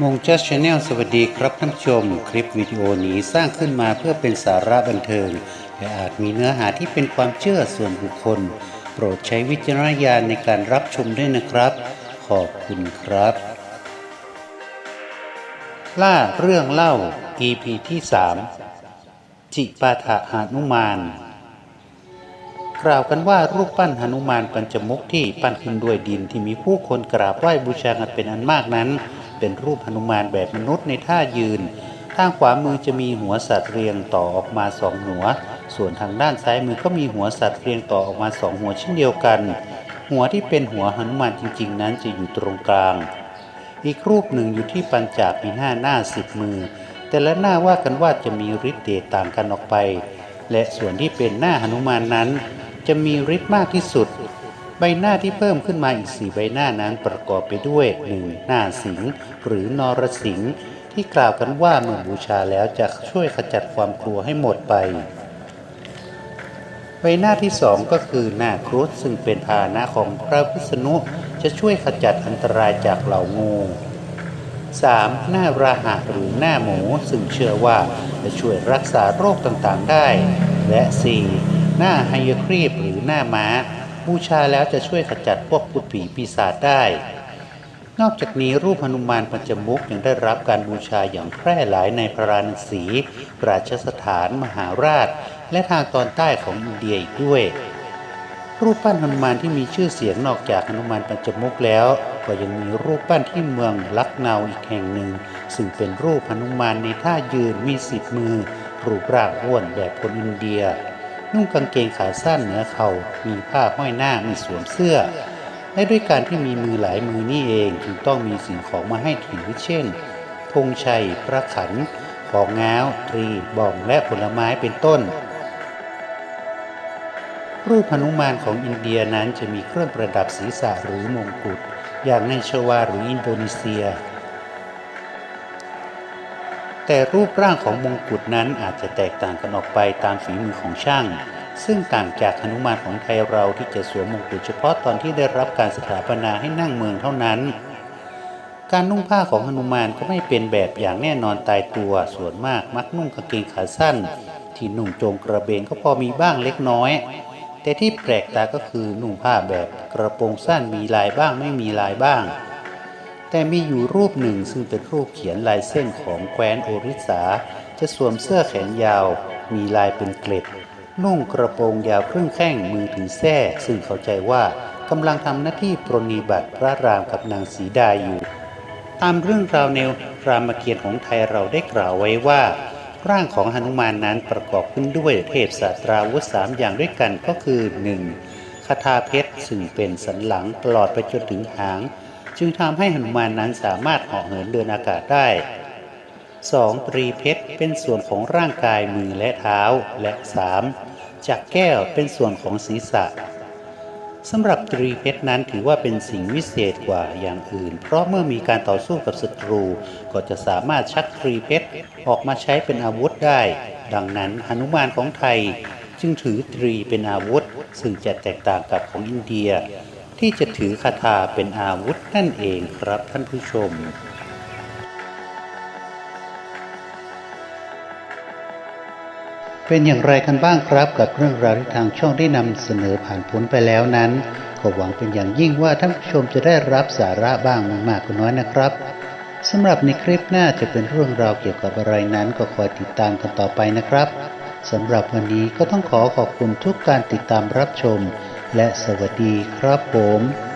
มงจัสชาแนลสวัสดีครับท่านผู้ชม คลิปวิดีโอนี้สร้างขึ้นมาเพื่อเป็นสาระบันเทิง และอาจมีเนื้อหาที่เป็นความเชื่อส่วนบุคคล โปรดใช้วิจารณญาณในการรับชมด้วยนะครับ ขอบคุณครับ ล่าเรื่องเล่า EP ที่ 3 จิปาถะหานุมานกล่าวกันว่ารูปปั้นหนุมานปัญจมุขที่ปั้นขึ้นด้วยดินที่มีผู้คนกราบไหว้บูชากันเป็นอันมากนั้น เป็นรูปหนุมานแบบมนุษย์ในท่ายืน ทางขวามือจะมีหัวสัตว์เรียงต่อออกมาสองหัว ส่วนทางด้านซ้ายมือก็มีหัวสัตว์เรียงต่อออกมาสองหัวเช่นเดียวกัน หัวที่เป็นหัวหนุมานจริง ๆ นั้นจะอยู่ตรงกลาง อีกรูปหนึ่งอยู่ที่ปัญจาบมีห้าหน้าสิบมือ แต่ละหน้าว่ากันว่าจะมีฤทธิ์เดชต่างกันออกไป และส่วนที่เป็นหน้าหนุมานนั้น จะมีฤทธิ์มากที่สุด ใบหน้าที่เพิ่มขึ้นมาอีกสี่ใบหน้านั้นประกอบไปด้วยหนึ่งหน้าสิงหรือนรสิงที่กล่าวกันว่าเมื่อบูชาแล้วจะช่วยขจัดความกลัวให้หมดไป ใบหน้าที่สองก็คือหน้าครุฑซึ่งเป็นพาหนะของพระวิษณุจะช่วยขจัดอันตรายจากเหล่างู 3. หน้าราหะหรือหน้าหมูซึ่งเชื่อว่าจะช่วยรักษาโรคต่างๆได้ และ 4. หน้าไฮยครีบหรือหน้าม้า บูชาแล้วจะช่วยขจัดพวกพุทธผีปีศาจได้ นอกจากนี้รูปหนุมานปัญจมุขยังได้รับการบูชาอย่างแพร่หลายในพระราณสี ราชสถานมหาราช และทางตอนใต้ของอินเดียอีกด้วย รูปปั้นหนุมานที่มีชื่อเสียงนอกจากหนุมานปัญจมุขแล้ว ก็ยังมีรูปปั้นที่เมืองลักเนาอีกแห่งหนึ่ง ซึ่งเป็นรูปหนุมานในท่ายืนมีสิบมือรูปร่างอ้วนแบบคนอินเดีย นุ่งกางเกงขาสั้นเหนือเขา่ามีผ้าห้อยหน้ามีสวมเสื้อ และด้วยการที่มีมือหลายมือนี่เองจึงต้องมีสิ่งของมาให้ถือเช่นธงชัย พระขันของง้าวตรีบ่องและผลไม้เป็นต้น รูปหนุมานของอินเดียนั้นจะมีเครื่องประดับศีรษะหรือมงกุฎอย่างในชวาหรืออินโดนีเซีย แต่รูปร่างของมงกุฎนั้นอาจจะแตกต่างกันออกไปตามฝีมือของช่าง ซึ่งต่างจากหนุมานของไทยเราที่จะสวมมงกุฎเฉพาะตอนที่ได้รับการสถาปนาให้นั่งเมืองเท่านั้น การนุ่งผ้าของหนุมานก็ไม่เป็นแบบอย่างแน่นอนตายตัว ส่วนมากมักนุ่งกางเกงขาสั้น ที่นุ่งโจงกระเบนก็พอมีบ้างเล็กน้อย แต่ที่แปลกตาก็คือนุ่งผ้าแบบกระโปรงสั้นมีลายบ้างไม่มีลายบ้าง แต่มีอยู่รูปหนึ่งซึ่งเป็นรูปเขียนลายเส้นของแคว้นโอริสา จะสวมเสื้อแขนยาว มีลายเป็นเกล็ด นุ่งกระโปรงยาวครึ่งแข้งมือถือแส้ซึ่งเข้าใจว่ากำลังทำหน้าที่ปรนิบัติพระรามกับนางสีดาอยู่ ตามเรื่องราวแนวรามเกียรติของไทยเราได้กล่าวไว้ว่า ร่างของหนุมานนั้นประกอบขึ้นด้วยเทพสาตราวุธสามอย่างด้วยกันก็คือ 1. คาถาเพชรซึ่งเป็นสันหลังตลอดไปจนถึงหาง จึงทำให้หนุมานนั้นสามารถเหาะเหินเดินอากาศได้ 2. ตรีเพชรเป็นส่วนของร่างกายมือและเท้าและ 3. จักแก้วเป็นส่วนของศีรษะสำหรับตรีเพชรนั้นถือว่าเป็นสิ่งวิเศษกว่าอย่างอื่น เพราะเมื่อมีการต่อสู้กับศัตรู ก็จะสามารถชักตรีเพชรออกมาใช้เป็นอาวุธได้ ดังนั้นหนุมานของไทยจึงถือตรีเป็นอาวุธ ซึ่งจะแตกต่างกับของอินเดีย ที่จะถือคาถาเป็นอาวุธนั่นเองครับท่านผู้ชมเป็นอย่างไรกันบ้างครับกับเรื่องราวที่ทางช่องได้นำเสนอผ่านพ้นไปแล้วนั้น ก็หวังเป็นอย่างยิ่งว่าท่านผู้ชมจะได้รับสาระบ้างไม่มากก็น้อยนะครับสำหรับในคลิปหน้าจะเป็นเรื่องราวเกี่ยวกับอะไรนั้นก็คอยติดตามกันต่อไปนะครับสำหรับวันนี้ก็ต้องขอขอบคุณทุกการติดตามรับชม และสวัสดีครับผม